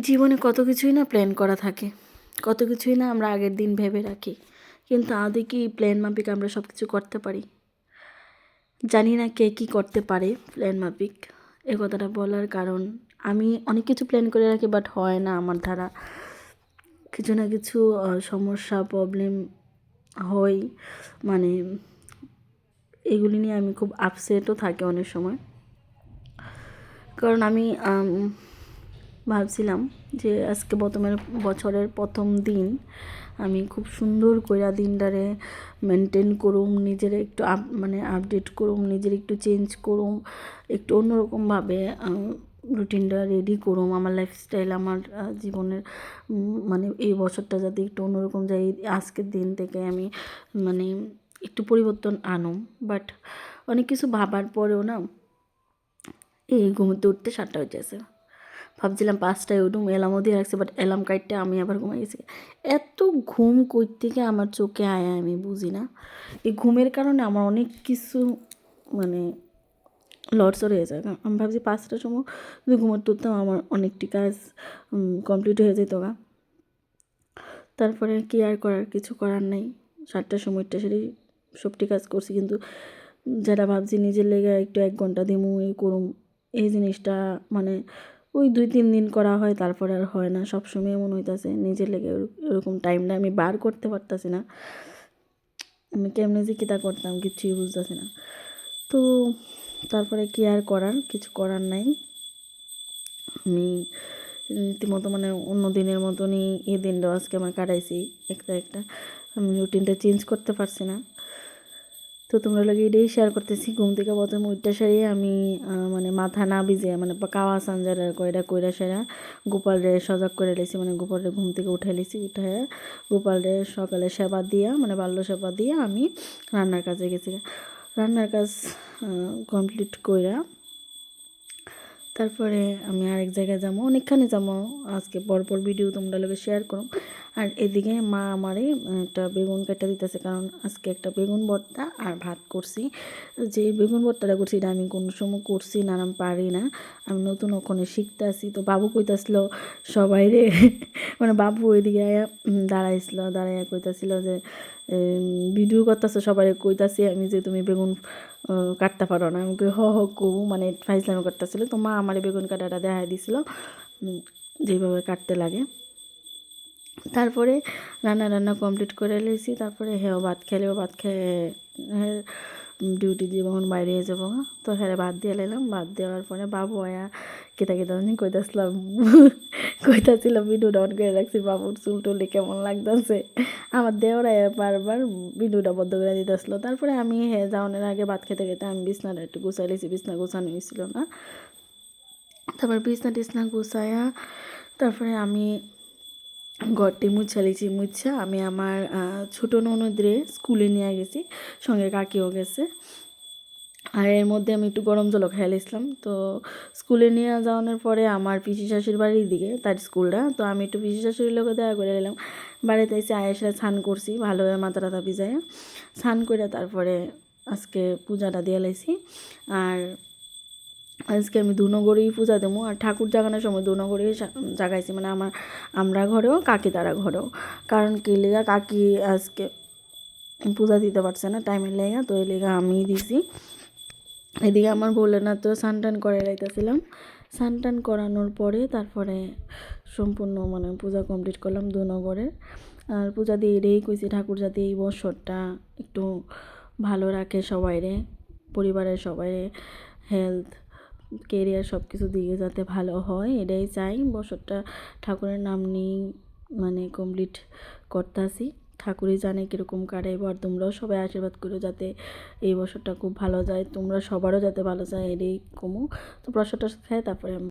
জীবনে কত কিছুই না প্ল্যান করা থাকে। কত কিছুই না আমরা আগের দিন ভেবে রাখি। কিন্তু আদৌ কি প্ল্যান মাফিক আমরা সব কিছু করতে পারি। জানি না কে কী করতে পারে প্ল্যান মাফিক। এ কথাটা বলার কারণ আমি অনেক কিছু প্ল্যান করে রাখি বাট হয় না আমার দ্বারা। কিছু না কিছু সমস্যা প্রবলেম হয় মানে এগুলি নিয়ে আমি খুব আপসেটও থাকি অনেক সময়। কারণ আমি আম, ভাবছিলাম যে আজকে প্রথমের বছরের প্রথম দিন, আমি খুব সুন্দর কইরা দিনটারে মেনটেন করুম, নিজের একটু আপ মানে আপডেট করুম, নিজের একটু চেঞ্জ করুম, একটু অন্যরকমভাবে রুটিনটা রেডি করুম। আমার লাইফস্টাইল আমার জীবনের মানে এই বছরটা যাতে একটু অন্যরকম যায়, এই আজকের দিন থেকে আমি মানে একটু পরিবর্তন আনুম। বাট অনেক কিছু ভাবার পরেও না, এই ঘুমোতে উঠতে সাতটা হয়ে যাচ্ছে ভাবছিলাম পাঁচটায় উঠুম অ্যালার্মও দিয়ে রাখছি বাট অ্যালার্ম কাটতে আমি আবার ঘুমাই গেছি। এত ঘুম কই থেকে আমার চোখে আয়, আমি বুঝি না। এই ঘুমের কারণে আমার অনেক কিছু মানে লড়সড় হয়ে যায়। আমি ভাবছি পাঁচটার সময় যদি ঘুমোতে উঠতাম, আমার অনেকটি কাজ কমপ্লিট হয়ে যেত গা। তারপরে কি আর করার, কিছু করার নেই। সাতটার সময়টা সেটাই সবটি কাজ করছি, কিন্তু যেটা ভাবছি নিজের লেগে একটু এক ঘণ্টা দিমু, এই করুম, এই জিনিসটা মানে ওই দুই তিন দিন করা হয়, তারপরে আর হয় না। সবসময় এমন হইতাছে, নিজের লেগে এরকম টাইমটা আমি বার করতে পারতাছি না। আমি কেমনে যে কিতা করতাম, কিছুই বুঝতেছি না। তো তারপরে কি আর করার? কিছু করার নাই। আমি রীতিমতো মানে অন্য দিনের মতনই এই দিনটাও আজকে আমার কাটাইছি, একটা একটা। আমি রুটিনটা চেঞ্জ করতে পারছি না। তো তোমরা লাগে এটাই শেয়ার করতেছি। ঘুম থেকে প্রথমে উঠতে সারিয়ে আমি মানে মাথা না ভিজে মানে কাওয়া সানজার কয়টা কইরা সেরা গোপালরে সজাগ করে লেছি মানে গোপালরে ঘুম থেকে উঠে লেছি উঠে গোপালরে সকালে সেবা দিয়া মানে বাল্য সেবা দিয়ে আমি রান্নার কাজে গেছি। রান্নার কাজ কমপ্লিট কইরা তারপরে আমি আরেক জায়গায় যাব, অনেকখানি যাব। আজকে পরপর ভিডিও তোমরা লোকে শেয়ার করো। আর এদিকে মা আমারে একটা বেগুন কেটে দিতেছে, কারণ আজকে একটা বেগুন ভর্তা আর ভাত করছি। যে বেগুন ভর্তাটা করছি এটা আমি কোনো সময় করছি না, আমি পারি না। আমি নতুন ওখানে শিখতে আসি, তো বাবু কইতাছিল সবাই রে মানে বাবু ওইদিকে দাঁড়াইছিল, দাঁড়াইয়া কইতাছিল যে ভিডিও করতেছে সবাই কইতাছি আমি যে তুমি বেগুন কাটতে পারো না। আমি হ হ কু মানে ফাইজলামি করতেছিল। তো মা আমার বেগুন কাটাটা দেখাই দিছিল যেভাবে কাটতে লাগে। তারপরে রান্না রান্না কমপ্লিট করে লেছি তারপরে হেও ভাত খেলেও ভাত খেয়ে হ্যাঁ ডিউটি দিয়ে যখন বাইরে যাব তো হ্যাঁ ভাত দিয়ে এলাম। ভাত দেওয়ার পরে বাবু আয়া কেতা কেতা জানি কইতাছিলাম কইতাছিলাম ভিডিওটা অন করে রাখছি, বাবুর চুল টুলে কেমন লাগতেছে? আমার দেওয়ার বারবার ভিডিওটা বন্ধ করে দিতেছিল। তারপরে আমি হ্যাঁ যাওয়ানোর আগে ভাত খেতে খেতে আমি বিছনাটা একটু গুছাই লেছি বিছনা গোছানো হয়েছিল না। তারপর বিছনা টিছনা গুছায়া তারপরে আমি ঘরটি মুছা লিছি মুছা আমি আমার ছোট ননদরে স্কুলে নিয়ে গেছি, সঙ্গে কাকিও গেছে। আর এর মধ্যে আমি একটু গরম জলও খেয়ালিছিলাম তো স্কুলে নিয়ে যাওয়ানোর পরে আমার পিসি শাশুড়ির বাড়ির দিকে, তার স্কুলটা, তো আমি একটু পিসি শাশুড়ির লোকে দেখা করে এলাম বাড়িতে এসে আয়েসা স্নান করছি ভালোভাবে মাথা টাথা ভিজায় স্নান করে তারপরে আজকে পূজাটা দিয়ে লাইছি আর আজকে আমি দুনগরেই পূজা দেবো আর ঠাকুর জাগানোর সময় দুনগরেই জাগাইছি। মানে আমার আমরা ঘরেও, কাকি তারা ঘরেও। কারণ কি লেগা, কাকি আজকে পূজা দিতে পারছে না টাইমের লেগা, তো এই লেগা আমি দিছি। এদিকে আমার ভোলেনাথ তো সানটান করে লাইতেছিলাম। সানটান করানোর পরে তারপরে সম্পূর্ণ মানে পূজা কমপ্লিট করলাম দু নগরের আর পূজা দিয়ে এটাই কইছি, ঠাকুর যাতে এই বছরটা একটু ভালো রাখে সবাইরে, পরিবারের সবাই হেলথ কেরিয়ার সব কিছু দিকে যাতে ভালো হয়, এটাই চাই। বছরটা ঠাকুরের নাম নিয়েই মানে কমপ্লিট করতেছি। ঠাকুরই জানে কীরকম কাটে এবার, তোমরাও সবাই আশীর্বাদ করো যাতে এই বছরটা খুব ভালো যায়, তোমরা সবারও যাতে ভালো যায়, এটাই কমু তো বছরটার খাই তারপরে